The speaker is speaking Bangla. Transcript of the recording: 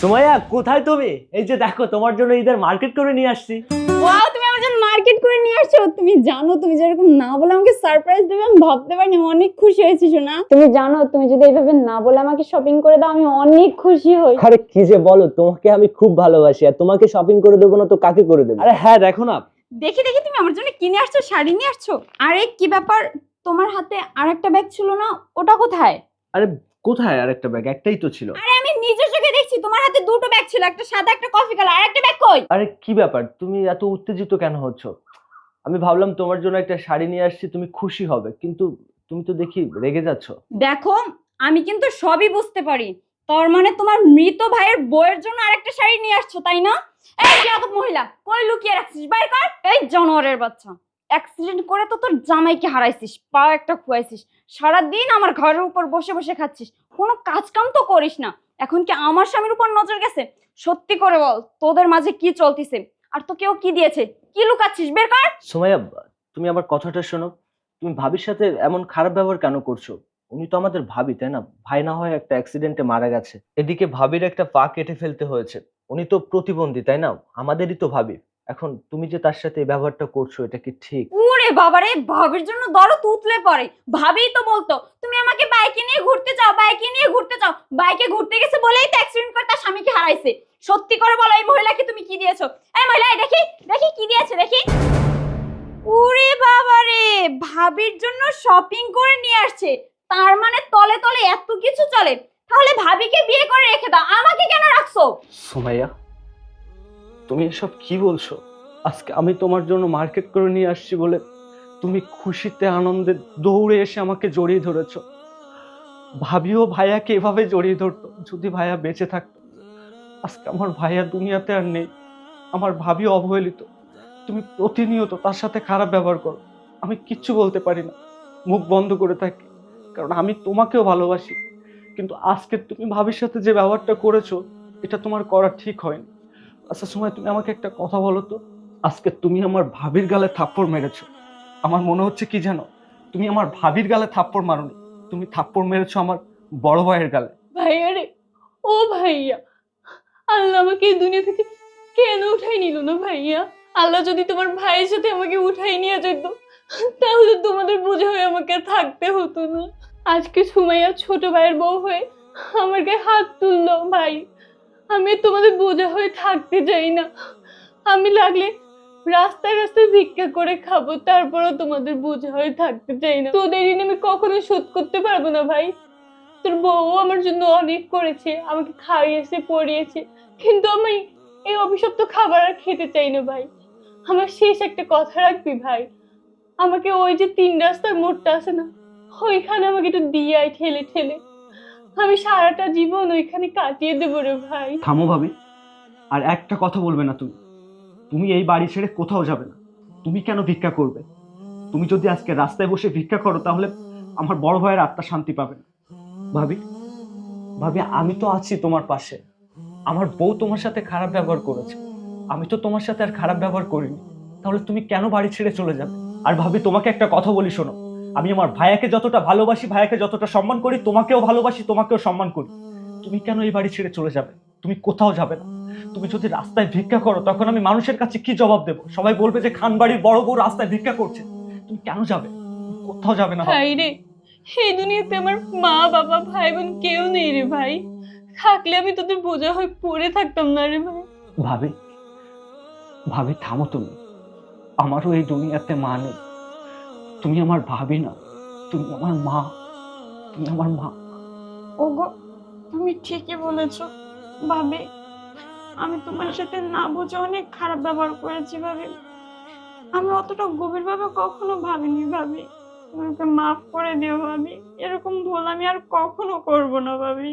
সুমাইয়া কোথায় তুমি? এই যে দেখো তোমার জন্য ঈদের মার্কেট করে নিয়ে আসছি। ওয়াও তুমি আমার জন্য মার্কেট করে নিয়ে আসছো? তুমি জানো তুমি যেরকম না বলে আমাকে সারপ্রাইজ দেবে আমি ভাবতে পারিনি অনেক খুশি হয়েছি শোনা তুমি জানো তুমি যদি এইভাবে না বলে আমাকে শপিং করে দাও আমি অনেক খুশি হই। আরে কি যে বলো তোমাকে আমি খুব ভালোবাসি আর তোমাকে শপিং করে দেবো না তো কাকে করে দেবো? আরে হ্যাঁ দেখো না। দেখি দেখি তুমি আমার জন্য কিনে আসছো শাড়ি নিয়ে আসছো? আরে কি ব্যাপার? তোমার হাতে আরেকটা ব্যাগ ছিল না ওটা কোথায়? আরে কোথায় আরেকটা ব্যাগ একটাই তো ছিল। আরে আমি দেখছি তোমার হাতে দুটো ব্যাগ ছিল একটা সাদা একটা কফি কালার আর একটা ব্যাগ কই? আরে কি ব্যাপার? তুমি এত উত্তেজিত কেন হচ্ছ? আমি ভাবলাম তোমার জন্য একটা শাড়ি নিয়ে আসছি তুমি খুশি হবে কিন্তু তুমি তো দেখি রেগে যাচ্ছ। দেখো আমি কিন্তু সবই বুঝতে পারি। তার মানে তোমার মৃত ভাইয়ের বইয়ের জন্য আরেকটা শাড়ি নিয়ে আসছো তাই না? এই কীরকম মহিলা কই লুকিয়ে রাখছিস? বাইর কর। এই জানোয়ারের বাচ্চা। অ্যাক্সিডেন্ট করে তো তোর জামাইকে হারাইছিস পা একটা খুয়াইছিস সারাদিন আমার ঘরের উপর বসে বসে খাচ্ছিস। কোনো কাজ কাম তো করিস না। এখন কি আমার স্বামীর উপর নজর গেছে? সত্যি করে বল, তোদের মাঝে কি চলতিছে? আর তো কেউ কি দিয়েছে? কি লুকাচ্ছিস? বের কর! সোমাইয়া, তুমি আমার কথাটা শোনো। তুমি ভাবির সাথে এমন খারাপ ব্যবহার কেন করছ? উনি তো আমাদের ভাবি, তাই না? ভাই না হয় একটা অ্যাক্সিডেন্টে মারা গেছে। এদিকে ভাবির একটা পা কেটে ফেলতে হয়েছে। উনি তো প্রতিবন্ধী, তাই না? আমাদেরই তো ভাবি। এখন তুমি যে তার সাথে এই ব্যবহারটা করছ এটা কি ঠিক? ওরে বাবারে ভাবির জন্য দরদ উতলে পড়ে। ভাবি তো বলতো তুমি আমাকে বাইকে নিয়ে ঘুরতে যাও বাইকে নিয়ে ঘুরতে যাও। বাইকে ঘুরতে গেছে বলেই তো অ্যাক্সিডেন্ট করে তার স্বামীকে হারাইছে। সত্যি করে বলো এই মহিলাকে তুমি কি দিয়েছ? এই মহিলা এই দেখি দেখি কি দিয়েছে দেখি। ওরে বাবারে ভাবির জন্য শপিং করে নিয়ে আসছে। তার মানে তলে তলে এত কিছু চলে। তাহলে ভাবিকে বিয়ে করে রেখে দাও। আমাকে কেন রাখছো? সুমাইয়া তুমি এসব কি বলছো? আজকে আমি তোমার জন্য মার্কেট করে নিয়ে আসছি বলে তুমি খুশিতে আনন্দে দৌড়ে এসে আমাকে জড়িয়ে ধরেছ। ভাবিও ভাইয়াকে এভাবে জড়িয়ে ধরতো, যদি ভাইয়া বেঁচে থাকতো। আজকে আমার ভাইয়া দুনিয়াতে আর নেই। আমার ভাবি অবহেলিত। তুমি প্রতিনিয়ত তার সাথে খারাপ ব্যবহার করো। আমি কিচ্ছু বলতে পারি না। মুখ বন্ধ করে থাকি। কারণ আমি তোমাকেও ভালোবাসি। কিন্তু আজকে তুমি ভাবির সাথে যে ব্যবহারটা করেছ, এটা তোমার করা ঠিক হয়নি। আচ্ছা সময় তুমি আমাকে একটা কথা বলো তো। আজকে তুমি আমার ভাবির গালে থাপ্পড় মেরেছো। আমার মনে হচ্ছে কি জানো? তুমি আমার ভাবির গালে থাপ্পড় মারোনি। তুমি থাপ্পড় মেরেছো আমার বড় ভাইয়ের গালে। ভাইয়া রে, ও ভাইয়া, আল্লাহ আমাকে এই দুনিয়া থেকে কেন উঠাই নিল না ভাইয়া? আল্লাহ যদি তোমার ভাইয়ের সাথে আমাকে উঠাই নিয়ে যেত, তাহলে তোমাদের বোঝা হয়ে আমাকে থাকতে হতো না। আজকে সুমাইয়া ছোট ভাইয়ের বউ হয়ে আমার গায়ে হাত তুললো ভাই। আমি তোমাদের বোঝা হয়ে থাকতে চাই না। আমি লাগলে রাস্তায় রাস্তায় ভিক্ষা করে খাব, তারপরও তোমাদের বোঝা হয়ে থাকতে চাই না। তোদের ঋণ আমি কখনো শোধ করতে পারব না ভাই। তোর বউ আমার জন্য অনেক করেছে, আমাকে খাইয়েছে, পড়িয়েছে, কিন্তু আমি এই অভিশপ্ত খাবার আর খেতে চাই না ভাই। আমার শেষ একটা কথা রাখবি ভাই। আমাকে ওই যে তিন রাস্তার মোড়টা আছে না, ওইখানে আমাকে একটু দিয়ে আয় ঠেলে ঠেলে। আমি সারাটা জীবন ওইখানে কাটিয়ে দেবো রে ভাই। থামো ভাবি, আর একটা কথা বলবে না তুমি। তুমি এই বাড়ি ছেড়ে কোথাও যাবে না। তুমি কেন ভিক্ষা করবে? তুমি যদি আজকে রাস্তায় বসে ভিক্ষা করো, তাহলে আমার বড় ভাইয়ের আত্মা শান্তি পাবে না। ভাবি ভাবি, আমি তো আছি তোমার পাশে। আমার বউ তোমার সাথে খারাপ ব্যবহার করেছে। আমি তো তোমার সাথে আর খারাপ ব্যবহার করিনি। তাহলে তুমি কেন বাড়ি ছেড়ে চলে যাবে? আর ভাবি, তোমাকে একটা কথা বলি শোনো। আমি আমার ভাইয়াকে যতটা ভালোবাসি ভাইয়াকে যতটা সম্মান করি তোমাকেও ভালোবাসি তোমাকেও সম্মান করি। তুমি কেন এই বাড়ি ছেড়ে চলে যাবে? তুমি কোথাও যাবে না। তুমি যদি রাস্তায় ভিক্ষা করো তখন আমি মানুষের কাছে কি জবাব দেবো? সবাই বলবে যে খান বাড়ির বড় বউ রাস্তায় ভিক্ষা করছে। তুমি কেন যাবে? কোথাও যাবে না। ভাই রে! এই দুনিয়াতে আমার মা বাবা ভাই বোন কেউ নেই রে ভাই। থাকলে আমি তোদের বোঝা হয়ে পড়ে থাকতাম না রে ভাই। ভাবি ভাবি থামো তুমি। আমারও এই দুনিয়াতে মা নেই। তুমি আমার ভাবি না, তুমি আমার মা, তুমি আমার মা। ওগো, তুমি ঠিকই বলেছ, ভাবি। আমি তোমার সাথে না বুঝে অনেক খারাপ ব্যবহার করেছি, ভাবি। আমি অতটা গভীরভাবে কখনো ভাবিনি, ভাবি। আমাকে মাফ করে দিও, ভাবি। এরকম ভুল আমি আর কখনো করব না, ভাবি।